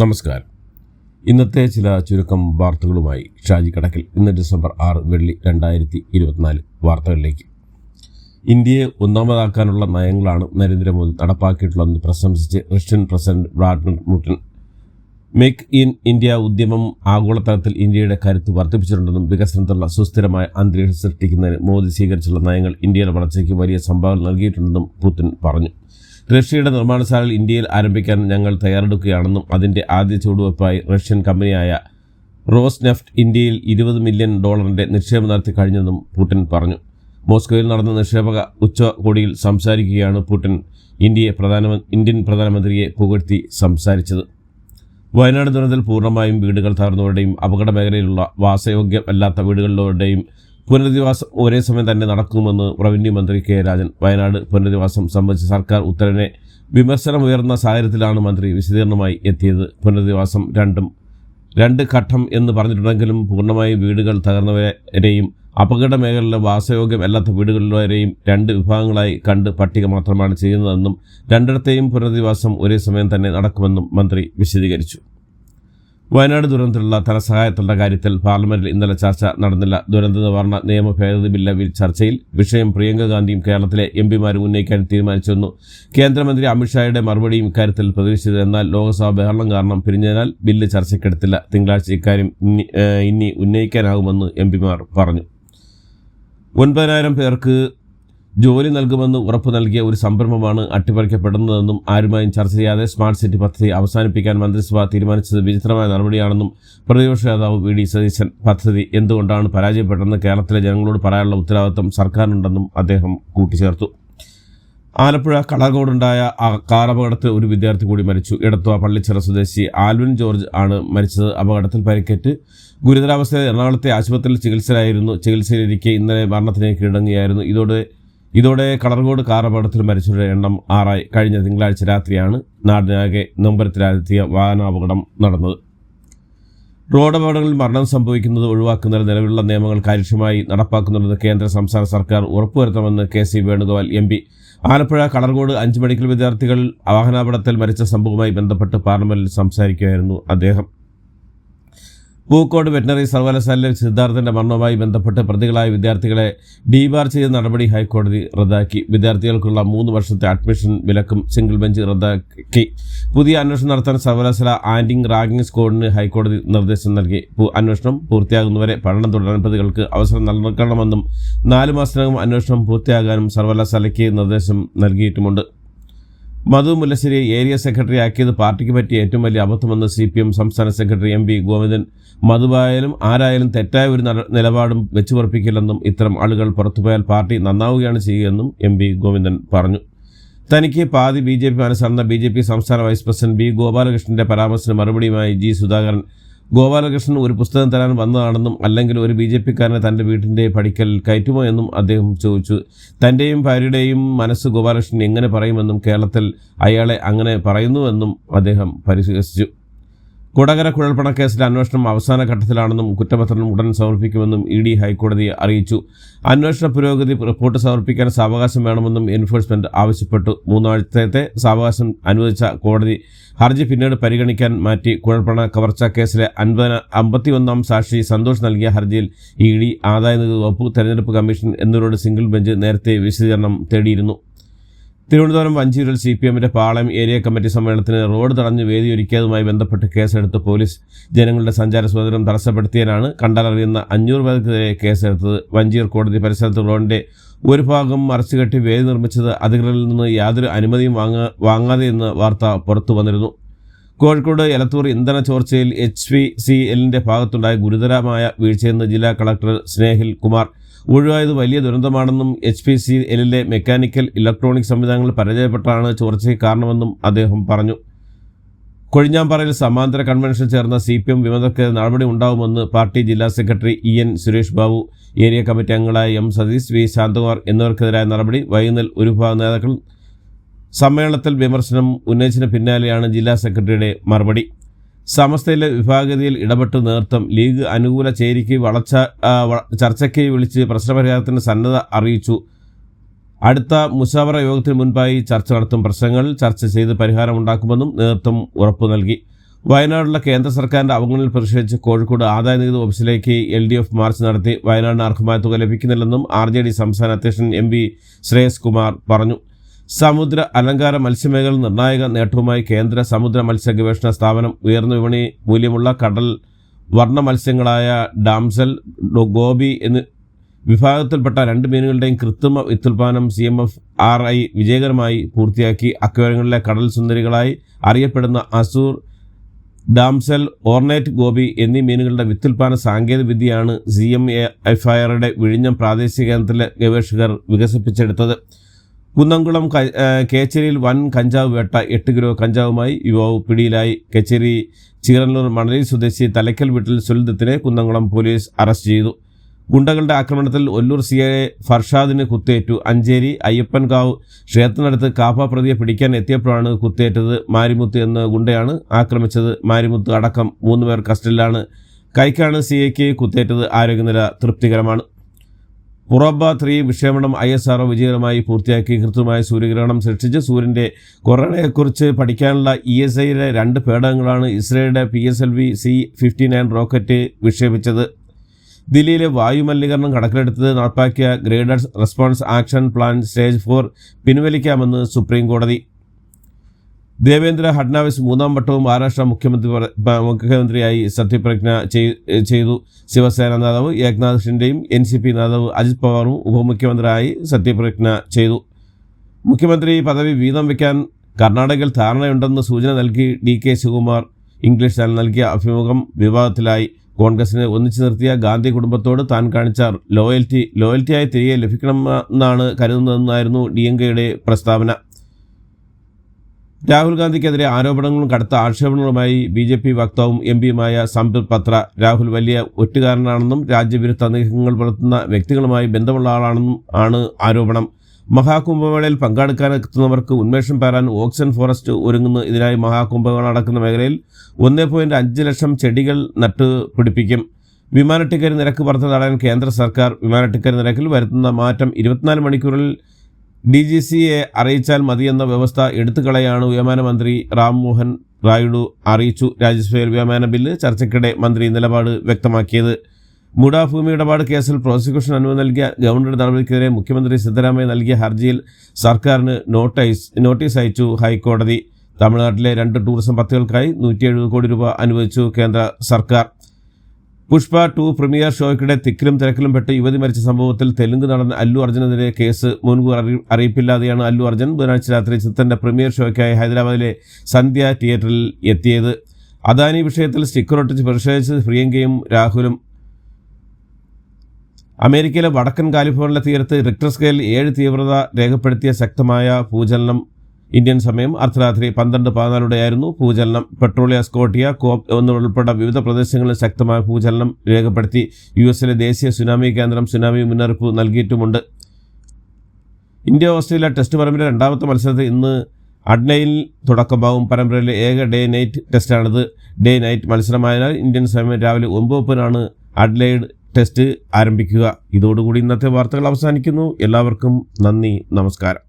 നമസ്കാരം. ഇന്നത്തെ ചില ചുരുക്കം വാർത്തകളുമായി ഷാജി കടക്കിൽ. ഇന്ന് ഡിസംബർ ആറ് വെള്ളി രണ്ടായിരത്തി ഇരുപത്തിനാല് വാർത്തകളിലേക്ക്. ഇന്ത്യയെ ഒന്നാമതാക്കാനുള്ള നയങ്ങളാണ് നരേന്ദ്രമോദി നടപ്പാക്കിയിട്ടുള്ളതെന്ന് പ്രശംസിച്ച് Russian president Vladimir Putin. Make in India ഉദ്യമം ആഗോളതലത്തിൽ ഇന്ത്യയുടെ കരുത്ത് വർദ്ധിപ്പിച്ചിട്ടുണ്ടെന്നും വികസനത്തിലുള്ള സുസ്ഥിരമായ അന്തരീക്ഷം സൃഷ്ടിക്കുന്നതിന് മോദി സ്വീകരിച്ചുള്ള നയങ്ങൾ ഇന്ത്യയുടെ വളർച്ചയ്ക്ക് വലിയ സംഭാവന നൽകിയിട്ടുണ്ടെന്നും പുതിൻ പറഞ്ഞു. റഷ്യയുടെ നിർമ്മാണശാലകൾ ഇന്ത്യയിൽ ആരംഭിക്കാൻ ഞങ്ങൾ തയ്യാറെടുക്കുകയാണെന്നും അതിന്റെ ആദ്യ ചുവടുവയ്പായി റഷ്യൻ കമ്പനിയായ റോസ് നെഫ്റ്റ് ഇന്ത്യയിൽ ഇരുപത് മില്യൺ ഡോളറിന്റെ നിക്ഷേപം നടത്തി കഴിഞ്ഞെന്നും പുടിൻ പറഞ്ഞു. മോസ്കോയിൽ നടന്ന നിക്ഷേപക ഉച്ചകോടിയിൽ സംസാരിക്കുകയാണ് പുടിൻ ഇന്ത്യയെ പ്രധാനമന്ത്രി ഇന്ത്യൻ പ്രധാനമന്ത്രിയെ പുകഴ്ത്തി സംസാരിച്ചത്. വയനാട് ദുരന്തത്തിൽ പൂർണമായും വീടുകൾ തകർന്നവരുടെയും അപകട മേഖലയിലുള്ള വാസയോഗ്യമല്ലാത്ത വീടുകളിലുടെയും പുനരധിവാസം ഒരേ സമയം തന്നെ നടക്കുമെന്ന് റവന്യൂ മന്ത്രി കെ രാജൻ. വയനാട് പുനരധിവാസം സംബന്ധിച്ച സർക്കാർ ഉത്തരവിനെ വിമർശനമുയർന്ന സാഹചര്യത്തിലാണ് മന്ത്രി വിശദീകരണമായി എത്തിയത്. പുനരധിവാസം രണ്ടും രണ്ട് ഘട്ടം എന്ന് പറഞ്ഞിട്ടുണ്ടെങ്കിലും പൂർണമായും വീടുകൾ തകർന്നവരെയും അപകട മേഖലയിലെ വാസയോഗ്യമല്ലാത്ത വീടുകളിലുള്ളവരെയും രണ്ട് വിഭാഗങ്ങളായി കണ്ട് പട്ടിക മാത്രമാണ് ചെയ്യുന്നതെന്നും രണ്ടിടത്തെയും പുനരധിവാസം ഒരേ സമയം തന്നെ നടക്കുമെന്നും മന്ത്രി വിശദീകരിച്ചു. വയനാട് ദുരന്തത്തിലുള്ള ധനസഹായത്തിന്റെ കാര്യത്തിൽ പാർലമെന്റിൽ ഇന്നലെ ചർച്ച നടന്നില്ല. ദുരന്ത നിവാരണ നിയമ ഭേദഗതി ബില്ല് ചർച്ചയിൽ വിഷയം പ്രിയങ്ക ഗാന്ധിയും കേരളത്തിലെ എം പിമാരും ഉന്നയിക്കാൻ തീരുമാനിച്ചിരുന്നു. കേന്ദ്രമന്ത്രി അമിത്ഷായുടെ മറുപടിയും ഇക്കാര്യത്തിൽ പ്രതീക്ഷിച്ചത് എന്നാൽ ലോക്സഭ ബഹളം കാരണം പിരിഞ്ഞതിനാൽ ബില്ല് ചർച്ചയ്ക്കെടുത്തില്ല. തിങ്കളാഴ്ച ഇക്കാര്യം ഇനി ഉന്നയിക്കാനാകുമെന്ന് എം പിമാർ പറഞ്ഞു. ഒൻപതിനായിരം പേർക്ക് ജോലി നൽകുമെന്ന് ഉറപ്പു നൽകിയ ഒരു സംരംഭമാണ് അട്ടിമറിക്കപ്പെടുന്നതെന്നും ആരുമായും ചർച്ച ചെയ്യാതെ സ്മാർട്ട് സിറ്റി പദ്ധതി അവസാനിപ്പിക്കാൻ മന്ത്രിസഭ തീരുമാനിച്ചത് വിചിത്രമായ നടപടിയാണെന്നും പ്രതിപക്ഷ നേതാവ് വി ഡി സതീശൻ. പദ്ധതി എന്തുകൊണ്ടാണ് പരാജയപ്പെട്ടതെന്ന് കേരളത്തിലെ ജനങ്ങളോട് പറയാനുള്ള ഉത്തരവാദിത്വം സർക്കാരിനുണ്ടെന്നും അദ്ദേഹം കൂട്ടിച്ചേർത്തു. ആലപ്പുഴ കളകോടുണ്ടായ കാറപകടത്തിൽ ഒരു വിദ്യാർത്ഥി കൂടി മരിച്ചു. ഇടത്തുവ പള്ളിച്ചിറ സ്വദേശി ആൽവിൻ ജോർജ് ആണ് മരിച്ചത്. അപകടത്തിൽ പരിക്കേറ്റ് ഗുരുതരാവസ്ഥയിൽ എറണാകുളത്തെ ആശുപത്രിയിൽ ചികിത്സയിലായിരുന്നു. ചികിത്സയിലിരിക്കെ ഇന്നലെ മരണത്തിന് കീഴടങ്ങിയായിരുന്നു ഇതോടെ ഇതോടെ കളർകോട് കാർ അപകടത്തിൽ മരിച്ചവരുടെ എണ്ണം ആറായി. കഴിഞ്ഞ തിങ്കളാഴ്ച രാത്രിയാണ് നാടിനാകെ നൊമ്പരത്തിലാഴ്ത്തിയ വാഹനാപകടം നടന്നത്. റോഡ് അപകടങ്ങളിൽ മരണം സംഭവിക്കുന്നത് ഒഴിവാക്കുന്നതിന് നിലവിലുള്ള നിയമങ്ങൾ കാര്യക്ഷമമായി നടപ്പാക്കുന്നുണ്ടെന്ന് കേന്ദ്ര സംസ്ഥാന സർക്കാർ ഉറപ്പുവരുത്തണമെന്ന് K C Venugopal M P. Alappuzha Kalarcode അഞ്ച് മെഡിക്കൽ വിദ്യാർത്ഥികൾ വാഹനാപകടത്തിൽ മരിച്ച സംഭവവുമായി ബന്ധപ്പെട്ട് പാർലമെന്റിൽ സംസാരിക്കുകയായിരുന്നു അദ്ദേഹം. പൂക്കോട് വെറ്റിനറി സർവകലാശാലയിലെ സിദ്ധാർത്ഥന്റെ മരണവുമായി ബന്ധപ്പെട്ട് പ്രതികളായ വിദ്യാർത്ഥികളെ ഡീബാർ ചെയ്ത നടപടി ഹൈക്കോടതി റദ്ദാക്കി. വിദ്യാർത്ഥികൾക്കുള്ള മൂന്ന് വർഷത്തെ അഡ്മിഷൻ വിലക്കും സിംഗിൾ ബെഞ്ച് റദ്ദാക്കി. പുതിയ അന്വേഷണം നടത്താൻ സർവകലാശാല ആന്റിംഗ് റാഗിംഗ് സ്കോഡിന് ഹൈക്കോടതി നിർദ്ദേശം നൽകി. അന്വേഷണം പൂർത്തിയാകുന്നവരെ പഠനം തുടരാൻ പ്രതികൾക്ക് അവസരം നൽകണമെന്നും നാല് മാസത്തിനകം അന്വേഷണം പൂർത്തിയാകാനും സർവകലാശാലയ്ക്ക് നിർദ്ദേശം നൽകിയിട്ടുമുണ്ട്. മധു മുല്ലശ്ശേരിയെ ഏരിയ സെക്രട്ടറി ആക്കിയത് പാർട്ടിക്ക് പറ്റിയ ഏറ്റവും വലിയ അബദ്ധമെന്ന് സി പി എം സംസ്ഥാന സെക്രട്ടറി എം പി ഗോവിന്ദൻ. മധുവായാലും ആരായാലും തെറ്റായ ഒരു നിലപാടും വെച്ചുപറപ്പിക്കില്ലെന്നും ഇത്തരം ആളുകൾ പുറത്തുപോയാൽ പാർട്ടി നന്നാവുകയാണ് ചെയ്യുകയെന്നും എം പി ഗോവിന്ദൻ പറഞ്ഞു. തനിക്ക് പാതി ബി ജെ പി മനസ്സാണെന്ന ബി ജെ പി സംസ്ഥാന വൈസ് പ്രസിഡന്റ് ബി ഗോപാലകൃഷ്ണന്റെ പരാമർശത്തിന് മറുപടിയുമായി ജി സുധാകരൻ ഗോപാലകൃഷ്ണൻ ഒരു പുസ്തകം തരാൻ വന്നതാണെന്നും അല്ലെങ്കിൽ ഒരു ബി ജെ പിക്കാരനെ തന്റെ വീട്ടിന്റെ പഠിക്കൽ കയറ്റുമോ എന്നും അദ്ദേഹം ചോദിച്ചു. തന്റെയും ഭാര്യയുടെയും മനസ്സ് ഗോപാലകൃഷ്ണൻ എങ്ങനെ പറയുമെന്നും കേരളത്തിൽ അയാളെ അങ്ങനെ പറയുന്നുവെന്നും അദ്ദേഹം പരിഹസിച്ചു. കൊടകര കുഴൽപ്പണക്കേസിലെ അന്വേഷണം അവസാന ഘട്ടത്തിലാണെന്നും കുറ്റപത്രം ഉടൻ സമർപ്പിക്കുമെന്നും ഇ ഡി ഹൈക്കോടതിയെ അറിയിച്ചു. അന്വേഷണ പുരോഗതി റിപ്പോർട്ട് സമർപ്പിക്കാൻ സാവകാശം വേണമെന്നും എൻഫോഴ്സ്മെന്റ് ആവശ്യപ്പെട്ടു. മൂന്നാഴ്ചത്തെ സാവകാശം അനുവദിച്ച കോടതി ഹർജി പിന്നീട് പരിഗണിക്കാൻ മാറ്റി. കുഴൽപ്പണ കവർച്ചാ കേസിലെ അൻപത് അമ്പത്തിയൊന്നാം സാക്ഷി സന്തോഷ് നൽകിയ ഹർജിയിൽ ഇ ഡി ആദായനികുതി വകുപ്പ് തെരഞ്ഞെടുപ്പ് കമ്മീഷൻ എന്നിവരോട് സിംഗിൾ ബെഞ്ച് നേരത്തെ വിശദീകരണം തേടിയിരുന്നു. തിരുവനന്തപുരം വഞ്ചിയൂരിൽ സി പി എമ്മിന്റെ പാളയം ഏരിയ കമ്മിറ്റി സമ്മേളനത്തിന് റോഡ് തടഞ്ഞ് വേദിയൊരുക്കിയതുമായി ബന്ധപ്പെട്ട് കേസെടുത്ത് പോലീസ് ജനങ്ങളുടെ സഞ്ചാര സ്വാതന്ത്ര്യം തടസ്സപ്പെടുത്തിയതിനാണ് കണ്ടാലറിയുന്ന അഞ്ഞൂറ് പേർക്കെതിരെ കേസെടുത്തത്. വഞ്ചിയൂർ കോടതി പരിസരത്ത് റോഡിന്റെ ഒരു ഭാഗം മറച്ചുകെട്ടി വേദി നിർമ്മിച്ചത് അധികൃതരിൽ നിന്ന് യാതൊരു അനുമതിയും വാങ്ങാ വാങ്ങാതെ എന്ന് വാർത്ത പുറത്തു വന്നിരുന്നു. കോഴിക്കോട് എലത്തൂർ ഇന്ധന ചോർച്ചയിൽ എച്ച് പി സി എല്ലിന്റെ ഭാഗത്തുണ്ടായ ഗുരുതരമായ വീഴ്ചയെന്ന് ജില്ലാ കളക്ടർ സ്നേഹിൽ കുമാർ ഒഴിവായത് വലിയ ദുരന്തമാണെന്നും എച്ച് പി സി എല്ലിലെ മെക്കാനിക്കൽ ഇലക്ട്രോണിക് സംവിധാനങ്ങൾ പരാജയപ്പെട്ടാണ് ചോർച്ചയ്ക്ക് കാരണമെന്നും അദ്ദേഹം പറഞ്ഞു. കൊഴിഞ്ഞാമ്പാറയിൽ സമാന്തര കൺവെൻഷൻ ചേർന്ന സി പി എം വിമതർക്ക് നടപടി ഉണ്ടാവുമെന്ന് പാർട്ടി ജില്ലാ secretary E N Suresh Babu area committee അംഗങ്ങളായ എം സതീഷ് വി ശാന്തകുമാർ എന്നിവർക്കെതിരായ നടപടി വൈകുന്നേരം ഒരു വിഭാഗം നേതാക്കൾ സമ്മേളനത്തിൽ വിമർശനം ഉന്നയിച്ചതിന് പിന്നാലെയാണ് ജില്ലാ സെക്രട്ടറിയുടെ മറുപടി. സമസ്തയിലെ വിഭാഗതിയിൽ ഇടപെട്ട് നേതൃത്വം ലീഗ് അനുകൂല ചേരിക്ക് വളച്ച ചർച്ചയ്ക്ക് വിളിച്ച് പ്രശ്നപരിഹാരത്തിന് സന്നദ്ധ അറിയിച്ചു. അടുത്ത മുഷാവറ യോഗത്തിന് മുൻപായി ചർച്ച നടത്തും പ്രശ്നങ്ങൾ ചർച്ച ചെയ്ത് പരിഹാരമുണ്ടാക്കുമെന്നും നേതൃത്വം ഉറപ്പു നൽകി. വയനാട്ടിലെ കേന്ദ്ര സർക്കാരിന്റെ അവഗണനയിൽ പ്രതിഷേധിച്ച് കോഴിക്കോട് ആദായ നികുതി ഓഫീസിലേക്ക് എൽ ഡി എഫ് മാർച്ച് നടത്തി വയനാടിന് അർഹമായ തുക ലഭിക്കുന്നില്ലെന്നും ആർ ജെ ഡി സംസ്ഥാന അധ്യക്ഷൻ എം വി ശ്രേയസ് കുമാർ പറഞ്ഞു. സമുദ്ര അലങ്കാര മത്സ്യമേഖല നിർണായക നേട്ടവുമായി കേന്ദ്ര സമുദ്ര മത്സ്യ ഗവേഷണ സ്ഥാപനം ഉയർന്ന വിപണി മൂല്യമുള്ള കടൽ വർണ മത്സ്യങ്ങളായ ഡാംസൽ ഗോബി എന്ന് വിഭാഗത്തിൽപ്പെട്ട രണ്ട് മീനുകളുടെയും കൃത്രിമ വിത്തുൽപാദനം C M F R I വിജയകരമായി പൂർത്തിയാക്കി. അക്വേറിയങ്ങളിലെ കടൽ സുന്ദരികളായി അറിയപ്പെടുന്ന അസൂർ ഡാംസൽ ഓർണേറ്റ് ഗോപി എന്നീ മീനുകളുടെ വിത്തുൽപാദന സാങ്കേതിക വിദ്യയാണ് സി എം എ എഫ് ഐആറുടെ വിഴിഞ്ഞം പ്രാദേശിക കേന്ദ്രത്തിലെ ഗവേഷകർ വികസിപ്പിച്ചെടുത്തത്. കുന്നംകുളം കേച്ചേരിയിൽ വൻ കഞ്ചാവ് വേട്ട എട്ട് കിലോ കഞ്ചാവുമായി യുവാവ് പിടിയിലായി. കേച്ചേരി ചീറന്നൂർ മണലി സ്വദേശി തലയ്ക്കൽ വീട്ടിൽ സുൽദത്തിനെ കുന്നംകുളം പോലീസ് അറസ്റ്റ് ചെയ്തു. ഗുണ്ടകളുടെ ആക്രമണത്തിൽ ഒല്ലൂർ സി എ ഫർഷാദിന് കുത്തേറ്റു. അഞ്ചേരി അയ്യപ്പൻകാവ് ക്ഷേത്രത്തിനടുത്ത് കാപ്പ പ്രതിയെ പിടിക്കാൻ എത്തിയപ്പോഴാണ് കുത്തേറ്റത്. മാരിമുത്ത് എന്ന ഗുണ്ടയാണ് ആക്രമിച്ചത്. മാരിമുത്ത് അടക്കം മൂന്നുപേർ കസ്റ്റഡിയിലാണ്. കൈക്കാണ് സി എക്ക് കുത്തേറ്റത്. ആരോഗ്യനില തൃപ്തികരമാണ്. പുറബ ത്രീ വിക്ഷേപണം ഐ എസ് ആർ വിജയകരമായി പൂർത്തിയാക്കി. കൃത്യമായ സൂര്യഗ്രഹണം സൃഷ്ടിച്ച് സൂര്യന്റെ കൊറോണയെക്കുറിച്ച് പഠിക്കാനുള്ള ഇ എസ് ഐയിലെ രണ്ട് പേടകങ്ങളാണ് ഇസ്രയേലിന്റെ P S L V C fifty nine rocket വിക്ഷേപിച്ചത്. ദില്ലിയിലെ വായുമലിനീകരണം കണക്കിലെടുത്ത് നടപ്പാക്കിയ graded response action plan stage four പിൻവലിക്കാമെന്ന് supreme കോടതി. ദേവേന്ദ്ര ഫഡ്നാവിസ് മൂന്നാം വട്ടവും മഹാരാഷ്ട്ര മുഖ്യമന്ത്രി മുഖ്യമന്ത്രിയായി സത്യപ്രജ്ഞ ചെയ്തു. ശിവസേന നേതാവ് ഏക്നാഥ് ഷിൻഡെയും എൻ സി പി നേതാവ് അജിത് പവാറും ഉപമുഖ്യമന്ത്രിയായി സത്യപ്രജ്ഞ ചെയ്തു. മുഖ്യമന്ത്രി പദവി വീതം വയ്ക്കാൻ കർണാടകയിൽ ധാരണയുണ്ടെന്ന് സൂചന നൽകി D K Shivakumar. English channel നൽകിയ അഭിമുഖം വിവാദത്തിലായി. കോൺഗ്രസിനെ ഒന്നിച്ചു നിർത്തിയ ഗാന്ധി കുടുംബത്തോട് താൻ കാണിച്ച ലോയൽറ്റി ലോയൽറ്റിയായി തിരികെ ലഭിക്കണമെന്നാണ് കരുതുന്നതെന്നായിരുന്നു ഡി എൻ കെയുടെ പ്രസ്താവന. രാഹുൽ ഗാന്ധിക്കെതിരെ ആരോപണങ്ങളും കടുത്ത ആക്ഷേപങ്ങളുമായി ബി ജെ പി വക്താവും എം പിയുമായ സംബിത് പത്ര രാഹുൽ വലിയ ഒറ്റുകാരനാണെന്നും രാജ്യവിരുദ്ധ നീക്കങ്ങൾ പുലർത്തുന്ന വ്യക്തികളുമായി ബന്ധമുള്ള ആളാണെന്നും ആണ് ആരോപണം. മഹാകുംഭമേളയിൽ പങ്കെടുക്കാനെത്തുന്നവർക്ക് ഉന്മേഷം പേരാൻ ഓക്സിജൻ ഫോറസ്റ്റ് ഒരുങ്ങുന്നു. ഇതിനായി മഹാകുംഭമേള നടക്കുന്ന മേഖലയിൽ ഒന്നേ പോയിന്റ് അഞ്ച് ലക്ഷം ചെടികൾ നട്ടുപിടിപ്പിക്കും വിമാന ടിക്കറ്റ് നിരക്ക് വർധന തടയാൻ കേന്ദ്ര സർക്കാർ വിമാന ടിക്കറ്റ് നിരക്കിൽ വരുത്തുന്ന മാറ്റം ഇരുപത്തിനാല് മണിക്കൂറിൽ ഡി ജി സിയെ അറിയിച്ചാൽ മതിയെന്ന വ്യവസ്ഥ എടുത്തുകളയാണ് വ്യോമയാനമന്ത്രി റാം മോഹൻ റായിഡു അറിയിച്ചു. രാജ്യസഭയിൽ വ്യോമയാന ബില്ല് ചർച്ചയ്ക്കിടെ മന്ത്രി നിലപാട് വ്യക്തമാക്കിയത്. മുഡ ഭൂമി ഇടപാട് കേസിൽ പ്രോസിക്യൂഷൻ അനുമതി നൽകിയ ഗവർണറുടെ നടപടിക്കെതിരെ മുഖ്യമന്ത്രി സിദ്ധരാമയ്യ നൽകിയ ഹർജിയിൽ സർക്കാരിന് നോട്ടൈസ് നോട്ടീസ് അയച്ചു ഹൈക്കോടതി. തമിഴ്നാട്ടിലെ രണ്ട് ടൂറിസം പദ്ധതികൾക്കായി നൂറ്റി കോടി രൂപ അനുവദിച്ചു കേന്ദ്ര സർക്കാർ. പുഷ്പ ടു പ്രീമിയർ ഷോയ്ക്കിടെ തിക്കിലും തിരക്കിലും പെട്ട് യുവതി മരിച്ച സംഭവത്തിൽ തെലുങ്ക് നടൻ അല്ലു അർജുനെതിരെ കേസ് മുൻകൂർ അറി- അറിയിപ്പില്ലാതെയാണ് അല്ലു അർജുൻ ബുധനാഴ്ച രാത്രി ചിത്രന്റെ പ്രീമിയർ ഷോയ്ക്കായി ഹൈദരാബാദിലെ സന്ധ്യ തിയേറ്ററിൽ എത്തിയത്. അദാനി വിഷയത്തിൽ സ്റ്റിക്കർ ഒട്ടിച്ച് പ്രതിഷേധിച്ച് പ്രിയങ്കയും രാഹുലും അമേരിക്കയിലെ വടക്കൻ കാലിഫോർണിയ തീരത്ത് റിക്ടർ സ്കെയിൽ ഏഴ് തീവ്രത രേഖപ്പെടുത്തിയ ശക്തമായ ഭൂചലനം ഇന്ത്യൻ സമയം അർദ്ധരാത്രി പന്ത്രണ്ട് പതിനാലോടെയായിരുന്നു. ഭൂചലനം പെട്രോളിയ സ്കോട്ടിയ കോപ് എന്നിവയുൾപ്പെടെ വിവിധ പ്രദേശങ്ങളിൽ ശക്തമായ ഭൂചലനം രേഖപ്പെടുത്തി. യു എസിലെ ദേശീയ സുനാമി കേന്ദ്രം സുനാമി മുന്നറിയിപ്പ് നൽകിയിട്ടുമുണ്ട്. ഇന്ത്യ ഓസ്ട്രേലിയ ടെസ്റ്റ് പരമ്പര രണ്ടാമത്തെ മത്സരത്തിൽ ഇന്ന് അഡ്നയിൽ തുടക്കമാവും പരമ്പരയിലെ ഏക ഡേ നൈറ്റ് ടെസ്റ്റാണിത്. ഡേ നൈറ്റ് മത്സരമായതിനാൽ ഇന്ത്യൻ സമയം രാവിലെ ഒമ്പത് മുപ്പതിനാണ് അഡ്ലൈഡ് ടെസ്റ്റ് ആരംഭിക്കുക. ഇതോടുകൂടി ഇന്നത്തെ വാർത്തകൾ അവസാനിക്കുന്നു. എല്ലാവർക്കും നന്ദി നമസ്കാരം.